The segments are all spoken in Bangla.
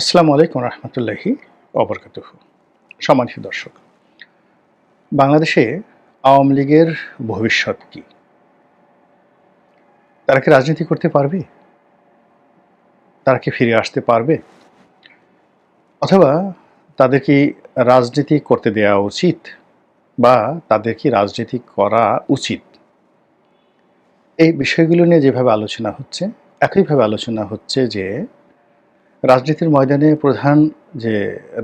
আসসালামু আলাইকুম রহমতুল্লাহি অবরকাতুহ সম্মানিত দর্শক, বাংলাদেশে আওয়ামী লীগের ভবিষ্যৎ কি? তারা কি রাজনীতি করতে পারবে? তারা কি ফিরে আসতে পারবে? অথবা তাদের কি রাজনীতি করতে দেওয়া উচিত বা তাদের কি রাজনীতি করা উচিত? এই বিষয়গুলো নিয়ে যেভাবে আলোচনা হচ্ছে, একইভাবে আলোচনা হচ্ছে যে রাজনীতির ময়দানে প্রধান যে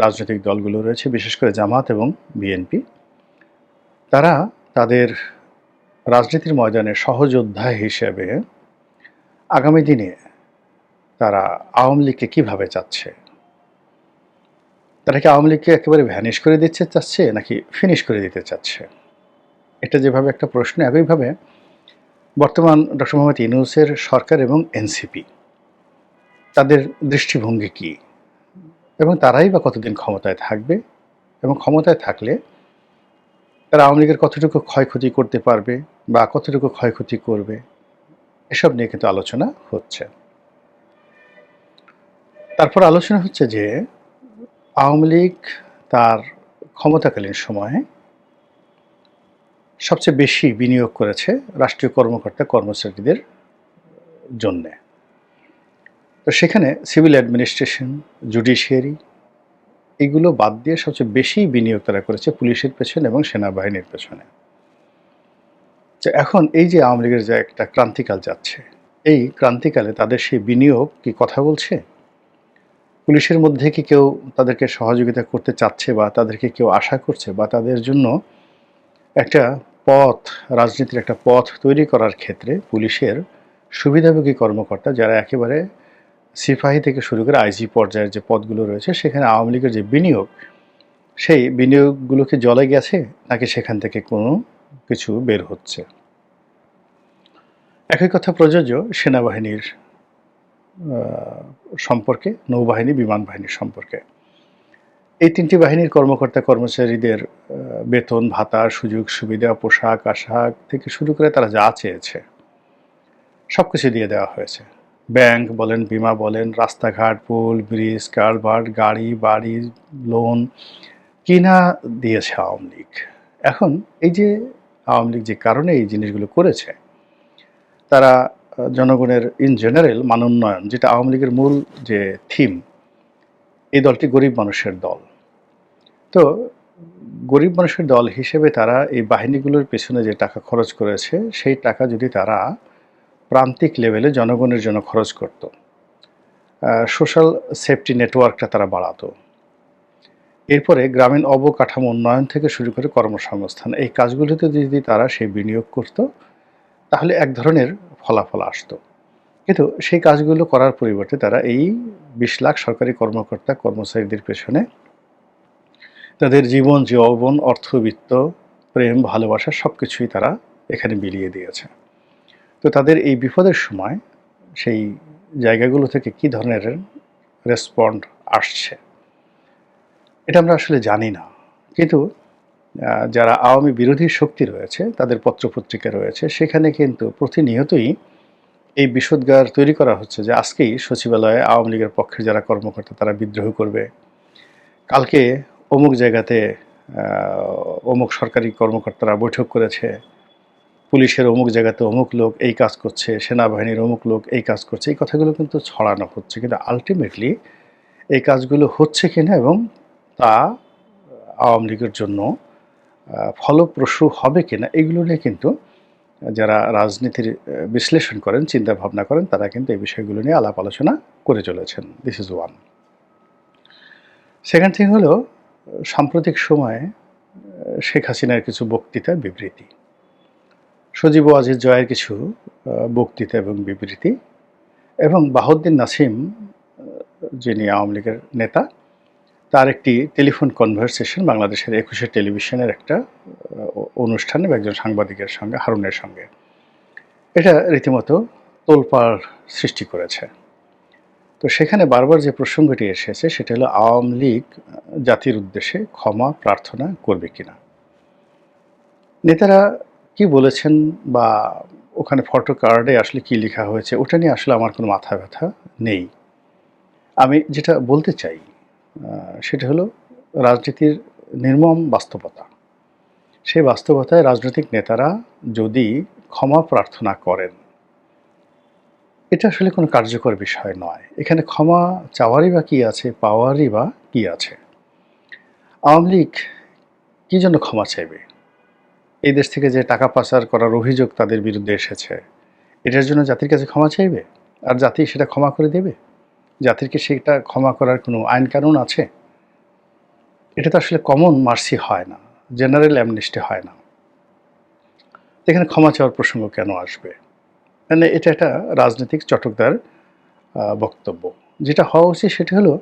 রাজনৈতিক দলগুলো রয়েছে, বিশেষ করে জামাত এবং বিএনপি, তারা তাদের রাজনীতির ময়দানে সহযোদ্ধা হিসেবে আগামী দিনে তারা আওয়ামী লীগকে কীভাবে চাচ্ছে? তারা কি আওয়ামী লীগকে একেবারে ভ্যানিশ করে দিচ্ছে চাচ্ছে, নাকি ফিনিশ করে দিতে চাচ্ছে? এটা যেভাবে একটা প্রশ্ন, একইভাবে বর্তমান ডক্টর মোহাম্মদ ইউনুসের সরকার এবং এনসিপি। তাদের দৃষ্টিভঙ্গি কী? এবং তারাই বা কতদিন ক্ষমতায় থাকবে? এবং ক্ষমতায় থাকলে তারা আওয়ামী লীগের কতটুকু ক্ষয়ক্ষতি করতে পারবে বা কতটুকু ক্ষয়ক্ষতি করবে? এসব নিয়ে কিন্তু আলোচনা হচ্ছে। তারপর আলোচনা হচ্ছে যে আওয়ামী লীগ তার ক্ষমতাকালীন সময়ে সবচেয়ে বেশি বিনিয়োগ করেছে রাষ্ট্রীয় কর্মকর্তা কর্মচারীদের জন্যে। তো সেখানে সিভিল অ্যাডমিনিস্ট্রেশন, জুডিশিয়ারি, এগুলো বাদ দিয়ে সবচেয়ে বেশি বিনিয়োগ তারা করেছে পুলিশের পেছনে এবং সেনাবাহিনীর পেছনে। তো এখন এই যে আওয়ামী লীগের যে একটা ক্রান্তিকাল যাচ্ছে, এই ক্রান্তিকালে তাদের সেই বিনিয়োগ কি কথা বলছে? পুলিশের মধ্যে কি কেউ তাদেরকে সহযোগিতা করতে চাচ্ছে বা তাদেরকে কেউ আশা করছে বা তাদের জন্য একটা পথ, রাজনীতির একটা পথ তৈরি করার ক্ষেত্রে পুলিশের সুবিধাভোগী কর্মকর্তা যারা একেবারে সিপাহী থেকে শুরু করে আইজি পর্যায়ের যে পদগুলো রয়েছে, সেখানে আওয়ামী লীগের যে বিনিয়োগ, সেই বিনিয়োগগুলোকে জলে গেছে নাকি সেখান থেকে কোনো কিছু বের হচ্ছে? একই কথা প্রযোজ্য সেনাবাহিনীর সম্পর্কে, নৌবাহিনী, বিমান বাহিনীর সম্পর্কে। এই তিনটি বাহিনীর কর্মকর্তা, কর্মচারীদের বেতন, ভাতা, সুযোগ, সুবিধা, পোশাক, আশাক থেকে শুরু করে তারা যা চেয়েছে সব কিছু দিয়ে দেওয়া হয়েছে। ব্যাংক বলেন, বিমা বলেন, রাস্তাঘাট, পুল, ব্রিজ, কারবার, গাড়ি, বাড়ি, লোন কিনা দিয়েছে আওয়ামী লীগ। এখন এই যে আওয়ামী লীগ যে কারণে এই জিনিসগুলো করেছে, তারা জনগণের ইন জেনারেল মান উন্নয়ন যেটা আওয়ামী লীগের মূল যে থিম এই দলটি গরিব মানুষের দল। তো গরিব মানুষের দল হিসেবে তারা এই বাহিনীগুলোর পেছনে যে টাকা খরচ করেছে, সেই টাকা যদি তারা প্রান্তিক লেভেলে জনগণের জন্য খরচ করত। সোশ্যাল সেফটি নেটওয়ার্কটা তারা বাড়াতো। এরপরে গ্রামীণ অবকাঠামো উন্নয়ন থেকে শুরু করে কর্মসংস্থান, এই কাজগুলিতে যদি তারা সেই বিনিয়োগ করত, তাহলে এক ধরনের ফলাফল আসতো। কিন্তু সেই কাজগুলো করার পরিবর্তে তারা এই বিশ লাখ সরকারি কর্মকর্তা, কর্মচারীদের পেছনে তাদের জীবন, যৌবন অর্থবিত্ত প্রেম, ভালোবাসা সব কিছুই তারা এখানে বিলিয়ে দিয়েছে। তো তাদের এই বিপদের সময় সেই জায়গাগুলো থেকে কি ধরনের রেসপন্ড আসছে? এটা আমরা আসলে জানি না। কিন্তু যারা আওয়ামী বিরোধী শক্তি রয়েছে, তাদের পত্রপত্রিকা রয়েছে, সেখানে কিন্তু প্রতিনিয়তই এই বিষোদ্গার তৈরি করা হচ্ছে যে আজকেই সচিবালয়ে আওয়ামী লীগের পক্ষের যারা কর্মকর্তা, তারা বিদ্রোহ করবে। কালকে অমুক জায়গাতে অমুক সরকারি কর্মকর্তারা বৈঠক করেছে। পুলিশের অমুক জায়গাতে অমুক লোক এই কাজ করছে, সেনাবাহিনীর অমুক লোক এই কাজ করছে, এই কথাগুলো কিন্তু ছড়ানো হচ্ছে। কিন্তু আলটিমেটলি এই কাজগুলো হচ্ছে কিনা এবং তা আওয়ামী লীগের জন্য ফলপ্রসূ হবে কিনা, এগুলো নিয়ে কিন্তু যারা রাজনীতির বিশ্লেষণ করেন চিন্তা ভাবনা করেন, তারা কিন্তু এই বিষয়গুলো নিয়ে আলাপ আলোচনা করে চলেছেন। This is one second thing হলো, সাম্প্রতিক সময়ে শেখ হাসিনার কিছু বক্তৃতা বিবৃতি। সজীব আজিজ জয়ের কিছু বক্তৃতা এবং বিবৃতি। এবং বাহদ্দিন নাসিম যিনি আওয়ামী লীগের নেতা, তার একটি টেলিফোন কনভারসেশন বাংলাদেশের একুশে টেলিভিশনের একটা অনুষ্ঠানে একজন সাংবাদিকের সঙ্গে, হারুনের সঙ্গে। এটা রীতিমতো তোলপাড় সৃষ্টি করেছে। তো সেখানে বারবার যে প্রসঙ্গটি এসেছে, সেটা হলো আওয়ামী লীগ জাতির উদ্দেশ্যে ক্ষমা প্রার্থনা করবে কিনা। নেতারা কি বলেছেন বা ওখানে ফটো কার্ডে আসলে কি লেখা হয়েছে, ওটা নিয়ে আসলে আমার কোনো মাথা ব্যথা নেই। আমি যেটা বলতে চাই সেটা হলো রাজনীতির নির্মম বাস্তবতা। সেই বাস্তবতায় রাজনৈতিক নেতারা যদি ক্ষমা প্রার্থনা করেন, এটা আসলে কোনো কার্যকর বিষয় নয়। এখানে ক্ষমা চাওয়ারই বা কী আছে, পাওয়ারই বা কী আছে? আওয়ামী লীগ কী জন্য ক্ষমা চাইবে? এই দেশ থেকে যে টাকা পাচার করার অভিযোগ তাদের বিরুদ্ধে এসেছে, এটার জন্য জাতির কাছে ক্ষমা চাইবে? আর জাতি সেটা ক্ষমা করে দেবে? জাতিরকে সেটা ক্ষমা করার কোনো আইন কানুন আছে? এটা তো আসলে কমন মার্সি হয় না জেনারেল অ্যামনিস্টি হয় না। এখানে ক্ষমা চাওয়ার প্রসঙ্গ কেন আসবে? মানে এটা একটা রাজনৈতিক চটকদার বক্তব্য। যেটা হওয়া উচিত সেটা হলো,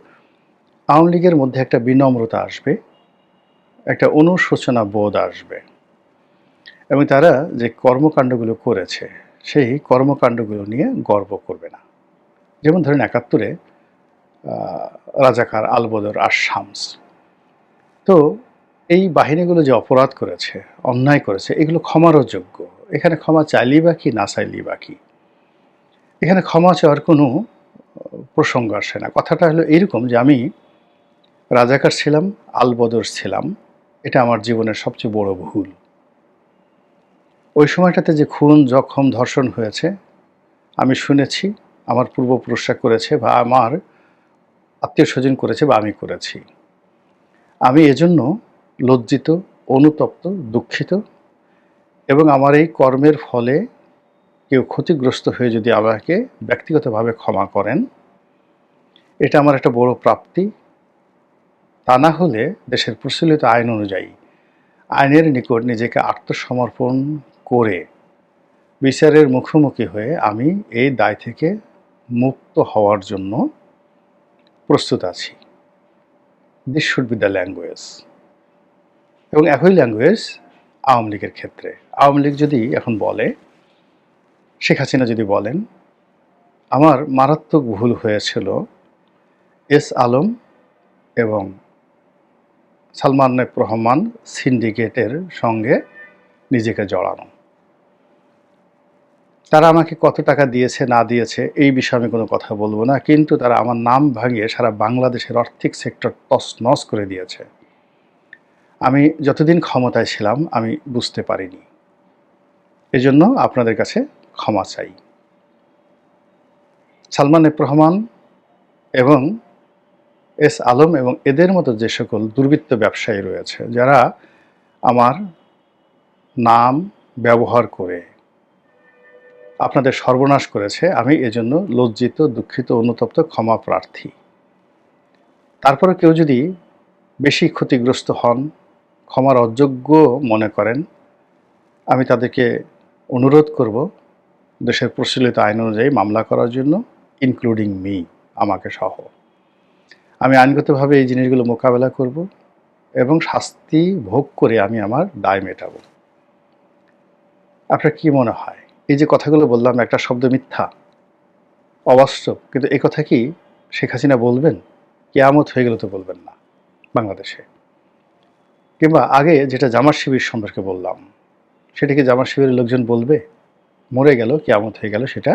আওয়ামী লীগের মধ্যে একটা বিনম্রতা আসবে, একটা অনুশোচনা বোধ আসবে। এবং তারা যে কর্মকাণ্ডগুলো করেছে, সেই কর্মকাণ্ডগুলো নিয়ে গর্ব করবে না। যেমন ধরেন একাত্তরে রাজাকার আলবদর আর শামস তো এই বাহিনীগুলো যে অপরাধ করেছে, অন্যায় করেছে, এগুলো ক্ষমারও যোগ্য। এখানে ক্ষমা চাইলেই বা কি, না চাইলেই বা কি? এখানে ক্ষমা চাওয়ার কোনো প্রসঙ্গ আসে না। কথাটা হলো এইরকম যে আমি রাজাকার ছিলাম, আলবদর ছিলাম। এটা আমার জীবনের সবচেয়ে বড় ভুল। ওই সময়টাতে যে খুন জখম ধর্ষণ হয়েছে, আমি শুনেছি, আমার পূর্বপুরুষরা করেছে বা আমার আত্মীয় স্বজন করেছে বা আমি করেছি। আমি এজন্য লজ্জিত, অনুতপ্ত, দুঃখিত এবং আমার এই কর্মের ফলে কেউ ক্ষতিগ্রস্ত হয়ে যদি আমাকে ব্যক্তিগতভাবে ক্ষমা করেন, এটা আমার একটা বড় প্রাপ্তি। তা না হলে দেশের প্রচলিত আইন অনুযায়ী, আইনের নিকট নিজেকে আত্মসমর্পণ করে বিচারের মুখোমুখি হয়ে আমি এই দায় থেকে মুক্ত হওয়ার জন্য প্রস্তুত আছি। This should be the language এবং একই ল্যাঙ্গুয়েজ আওয়ামী লীগের ক্ষেত্রে। আওয়ামী লীগ যদি এখন বলে, শেখ হাসিনা যদি বলেন, আমার মারাত্মক ভুল হয়েছিল এস আলম এবং সালমান রহমান সিন্ডিকেটের সঙ্গে নিজেকে জড়ানো। তারা আমাকে কত টাকা দিয়েছে, না দিয়েছে, এই বিষয়ে আমি কোনো কথা বলব না। কিন্তু তারা আমার নাম ভাঙিয়ে সারা বাংলাদেশের আর্থিক সেক্টর তছনছ করে দিয়েছে। আমি যতদিন ক্ষমতায় ছিলাম, আমি বুঝতে পারিনি। এজন্য আপনাদের কাছে ক্ষমা চাই। সালমান রহমান এবং এস আলম এবং এদের মতো যে সকল দুর্বৃত্ত ব্যবসায়ী রয়েছে, যারা আমার নাম ব্যবহার করে আপনাদের সর্বনাশ করেছে। আমি এজন্য লজ্জিত, দুঃখিত, অনুতপ্ত, ক্ষমা প্রার্থী। তারপরে কেউ যদি বেশি ক্ষতিগ্রস্ত হন, ক্ষমার অযোগ্য মনে করেন, আমি তাদেরকে অনুরোধ করব দেশের প্রচলিত আইন অনুযায়ী মামলা করার জন্য ইনক্লুডিং মি আমাকে সহ। আমি আইনগতভাবে এই জিনিসগুলো মোকাবেলা করব এবং শাস্তি ভোগ করে আমি আমার দায় মেটাবো। আপনার কি মনে হয়? এই যে কথাগুলো বললাম, একটা শব্দ মিথ্যা, অবাস্তব, কিন্তু এই কথা কি শেখ হাসিনা বলবেন? কেয়ামত হয়ে গেলে তো বলবেন না বাংলাদেশে। কিংবা আগে যেটা জামার শিবির সম্পর্কে বললাম, সেটা কি জামার শিবিরের লোকজন বলবে? মরে গেল, কেয়ামত হয়ে গেল, সেটা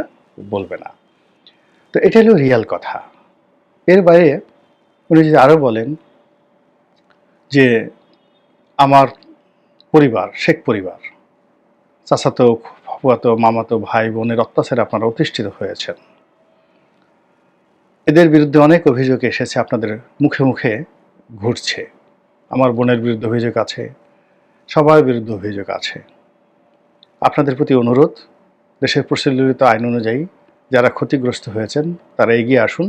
বলবে না। তো এটা হলো রিয়াল কথা। এর বাইরে উনি যদি আরও বলেন যে আমার পরিবার, শেখ পরিবার, চাচাতো ফুয়াতো মামাতো ভাই বোনের অত্যাচারে আপনারা অতিষ্ঠিত হয়েছেন। এদের বিরুদ্ধে অনেক অভিযোগ এসেছে, আপনাদের মুখে মুখে ঘুরছে। আমার বোনের বিরুদ্ধে অভিযোগ আছে, সবার বিরুদ্ধে অভিযোগ আছে। আপনাদের প্রতি অনুরোধ, দেশের প্রচলিত আইন অনুযায়ী যারা ক্ষতিগ্রস্ত হয়েছেন, তারা এগিয়ে আসুন,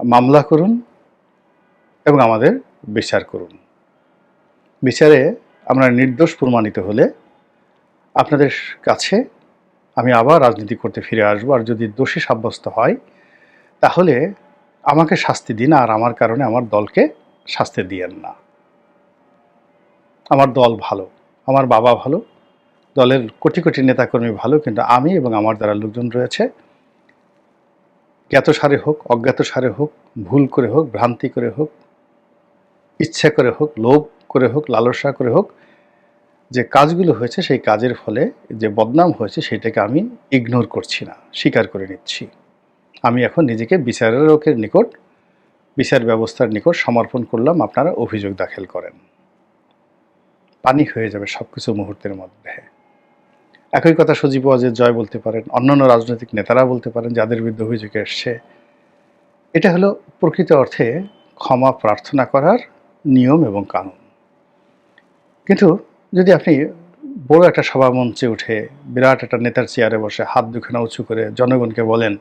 মামলা করুন এবং আমাদের বিচার করুন। বিচারে আমরা নির্দোষ প্রমাণিত হলে আপনাদের কাছে আমি আবার রাজনীতি করতে ফিরে আসব, আর যদি দোষী সাব্যস্ত হয়, তাহলে আমাকে শাস্তি দিন, আর আমার কারণে আমার দলকে শাস্তি দিয়েন না। আমার দল ভালো, আমার বাবা ভালো, দলের কোটি কোটি নেতাকর্মী ভালো, কিন্তু আমি এবং আমার দ্বারা লোকজন রয়েছে, জ্ঞাত সারে হোক, অজ্ঞাত সারে হোক, ভুল করে হোক, ভ্রান্তি করে হোক, ইচ্ছা করে হোক, লোভ করে হোক, লালসা করে হোক যে কাজগুলো হয়েছে, সেই কাজের ফলে যে বদনাম হয়েছে, সেটাকে আমি ইগনোর করছি না, স্বীকার করে নিচ্ছি। আমি এখন নিজেকে বিচারকের নিকট, বিচার ব্যবস্থার নিকট সমর্পণ করলাম, আপনারা অভিযোগ দাখিল করেন। পানি হয়ে যাবে সব কিছু মুহূর্তের মধ্যে। একই কথা সজীব ওয়াজের জয় বলতে পারেন, অন্যান্য রাজনৈতিক নেতারা বলতে পারেন, যাদের বিরুদ্ধে অভিযোগ এসছে। এটা হলো প্রকৃত অর্থে ক্ষমা প্রার্থনা করার নিয়ম এবং কানুন। কিন্তু যদি আপনি বড় একটা সভা মঞ্চে উঠে বিরাট একটা নেতার চেয়ারে বসে হাত দুখানা উঁচু করে জনগণকে বলেন,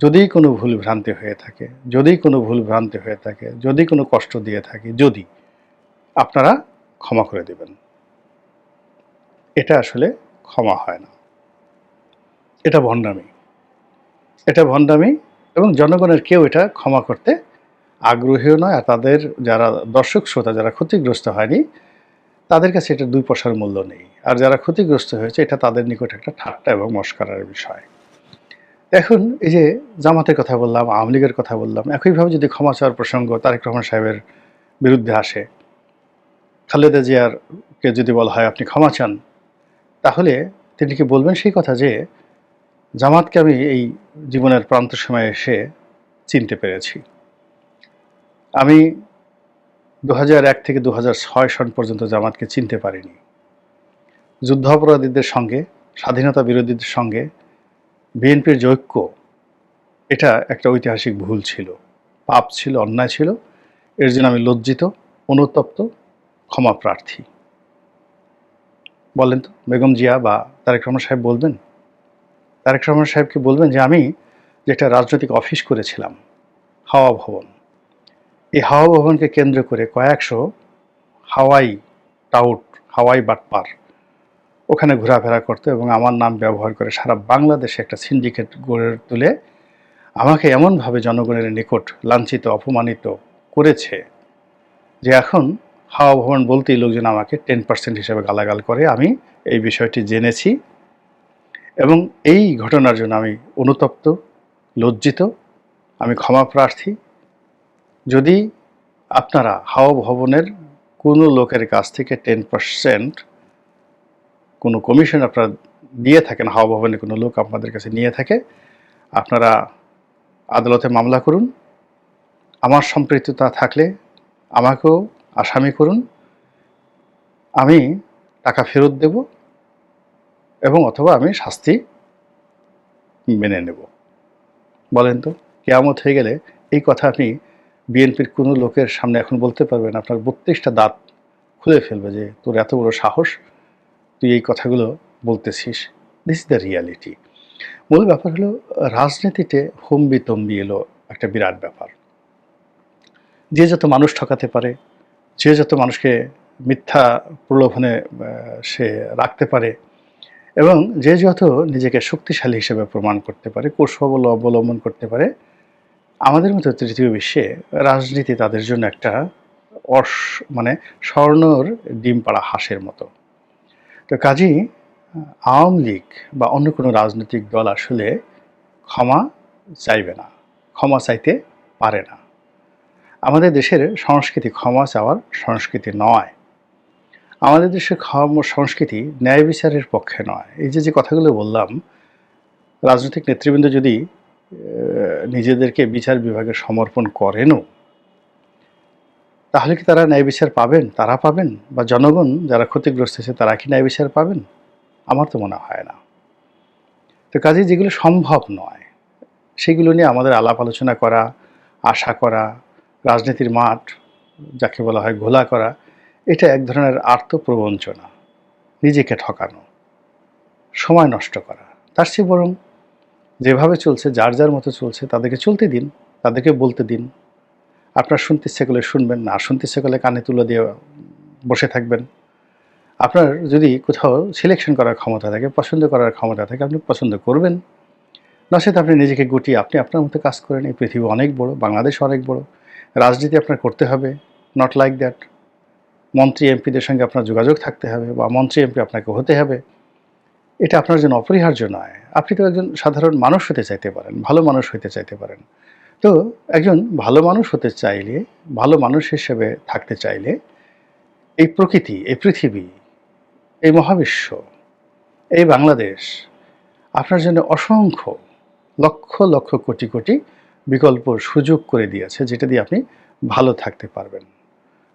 যদি কোনো ভুল ভ্রান্তি হয়ে থাকে, যদি কোনো ভুল ভ্রান্তি হয়ে থাকে, যদি কোনো কষ্ট দিয়ে থাকি, যদি, আপনারা ক্ষমা করে দেবেন। এটা আসলে ক্ষমা হয় না। এটা ভণ্ডামি। এটা ভণ্ডামি এবং জনগণের কেউ এটা ক্ষমা করতে আগ্রহীও নয়, আর তাদের যারা দর্শক, শ্রোতা যারা ক্ষতিগ্রস্ত হয়নি তাদের কাছে এটা দুই পয়সার মূল্য নেই। আর যারা ক্ষতিগ্রস্ত হয়েছে, এটা তাদের নিকট একটা ঠাট্টা এবং মস্কারার বিষয়। এখন এই যে জামাতের কথা বললাম, আওয়ামী লীগের কথা বললাম, একইভাবে যদি ক্ষমা চাওয়ার প্রসঙ্গ তারেক রহমান সাহেবের বিরুদ্ধে আসে, খালেদা জিয়ারকে যদি বলা হয় আপনি ক্ষমা চান, তাহলে তিনি কি বলবেন সেই কথা যে, জামাতকে আমি এই জীবনের প্রান্ত সময়ে এসে চিনতে পেরেছি। আমি দু থেকে দু সন পর্যন্ত জামাতকে চিনতে পারিনি। যুদ্ধাপরাধীদের সঙ্গে, স্বাধীনতা বিরোধীদের সঙ্গে বিএনপির যে ঐক্য, এটা একটা ঐতিহাসিক ভুল ছিল। পাপ ছিল, অন্যায় ছিল, এর জন্য আমি লজ্জিত, অনুতপ্ত, ক্ষমা প্রার্থী। বলেন তো, বেগম জিয়া বা তারেক রহমান সাহেব বলবেন? তারেক রহমান সাহেবকে বলবেন যে, আমি যেটা রাজনৈতিক অফিস করেছিলাম, হাওয়া ভবন এই হাওয়া ভবনকে কেন্দ্র করে কয়েকশো হাওয়াই টাউট, হাওয়াই বাটপার ওখানে ঘোরাফেরা করতো এবং আমার নাম ব্যবহার করে সারা বাংলাদেশে একটা সিন্ডিকেট গড়ে তুলে আমাকে এমনভাবে জনগণের নিকট লাঞ্ছিত, অপমানিত করেছে যে এখন হাওয়া ভবন বলতেই লোকজন আমাকে টেন পার্সেন্ট হিসেবে গালাগাল করে। আমি এই বিষয়টি জেনেছি এবং এই ঘটনার জন্য আমি অনুতপ্ত, লজ্জিত, আমি ক্ষমা প্রার্থী। যদি আপনারা হাওয়া ভবনের কোনো লোকের কাছ থেকে টেন পার্সেন্ট কোনো কমিশন আপনারা দিয়ে থাকেন হাওয়া ভবনে কোনো লোক আপনাদের কাছে নিয়ে থাকে, আপনারা আদালতে মামলা করুন, আমার সম্পৃক্ততা থাকলে আমাকেও আসামি করুন, আমি টাকা ফেরত দেব এবং অথবা আমি শাস্তি মেনে নেব। বলেন তো, কেয়ামত হয়ে গেলে এই কথা আপনি বিএনপির কোনো লোকের সামনে এখন বলতে পারবেন আপনার বত্রিশটা দাঁত খুলে ফেলবে যে তোর এত বড় সাহস, তুই এই কথাগুলো বলতেছিস। দিস ইজ দ্য রিয়ালিটি মূল ব্যাপার হলো, রাজনীতিতে হম্বি তম্বি এলো একটা বিরাট ব্যাপার। যে যত মানুষ ঠকাতে পারে, যে যত মানুষকে মিথ্যা প্রলোভনে সে রাখতে পারে, এবং যে যত নিজেকে শক্তিশালী হিসেবে প্রমাণ করতে পারে কৌশল অবলম্বন করতে পারে আমাদের মতো তৃতীয় বিশ্বে রাজনীতি তাদের জন্য একটা অস মানে স্বর্ণর ডিম পাড়া হাঁসের মতো। তো কাজেই আওয়ামী লীগ বা অন্য কোনো রাজনৈতিক দল আসলে ক্ষমা চাইবে না, ক্ষমা চাইতে পারে না। আমাদের দেশের সংস্কৃতি ক্ষমা চাওয়ার সংস্কৃতি নয়। আমাদের দেশের ক্ষমা, সংস্কৃতি ন্যায় বিচারের পক্ষে নয়। এই যে যে কথাগুলো বললাম, রাজনৈতিক নেতৃবৃন্দ যদি নিজেদেরকে বিচার বিভাগে সমর্পণ করেনও। তাহলে কি তারা ন্যায় বিচার পাবেন? তারা পাবেন? বা জনগণ যারা ক্ষতিগ্রস্ত হয়েছে, তারা কি ন্যায় বিচার পাবেন? আমার তো মনে হয় না। তো কাজে যেগুলো সম্ভব নয়, সেগুলো নিয়ে আমাদের আলাপ আলোচনা করা, আশা করা, রাজনীতির মাঠ, যাকে বলা হয় ঘোলা করা, এটা এক ধরনের আত্মপ্রবঞ্চনা, নিজেকে ঠকানো, সময় নষ্ট করা, তার চেয়ে বরং যেভাবে চলছে, যার যার মতো চলছে, তাদেরকে চলতে দিন, তাদেরকে বলতে দিন। আপনার শুনতে করলে শুনবেন, না শুনতে করলে কানে তুলে দিয়ে বসে থাকবেন। আপনার যদি কোথাও সিলেকশন করার ক্ষমতা থাকে, পছন্দ করার ক্ষমতা থাকে, আপনি পছন্দ করবেন। নচেত আপনি নিজেকে গুটিয়ে, আপনি আপনার মতো কাজ করেন। এই পৃথিবী অনেক বড়, বাংলাদেশ অনেক বড়। রাজনীতি আপনার করতে হবে নট লাইক দ্যাট মন্ত্রী, এমপিদের সঙ্গে আপনার যোগাযোগ থাকতে হবে বা মন্ত্রী, এমপি আপনাকে হতে হবে। এটা আপনার জন্য অপরিহার্য নয়। আপনি তো একজন সাধারণ মানুষ হতে চাইতে পারেন, ভালো মানুষ হতে চাইতে পারেন। তো একজন ভালো মানুষ হতে চাইলে, ভালো মানুষ হিসেবে থাকতে চাইলে এই প্রকৃতি, এই পৃথিবী, এই মহাবিশ্ব, এই বাংলাদেশ আপনার জন্য অসংখ্য, লক্ষ লক্ষ কোটি কোটি বিকল্প সুযোগ করে দিয়েছে, যেটা দিয়ে আপনি ভালো থাকতে পারবেন।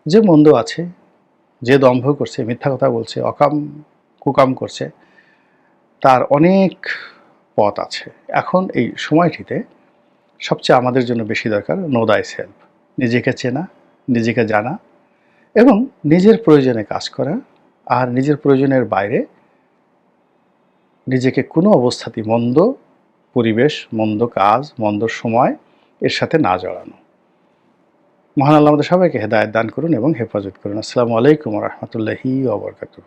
যে মন্দ আছে, যে দম্ভ করছে, মিথ্যা কথা বলছে, অকাম, কুকাম করছে তার অনেক পথ আছে। এখন এই সময়টিতে সবচেয়ে আমাদের জন্য বেশি দরকার নো দাই সেলফ নিজেকে চেনা, নিজেকে জানা এবং নিজের প্রয়োজনে কাজ করা আর নিজের প্রয়োজনের বাইরে নিজেকে কোনো অবস্থাতেই মন্দ পরিবেশ, মন্দ কাজ, মন্দ সময় এর সাথে না জড়ানো। মহান আল্লাহ আমাদের সবাইকে হেদায়ত দান করুন এবং হেফাজত করুন। আসসালামু আলাইকুম রহমতুল্লাহি ওবরকাতুহ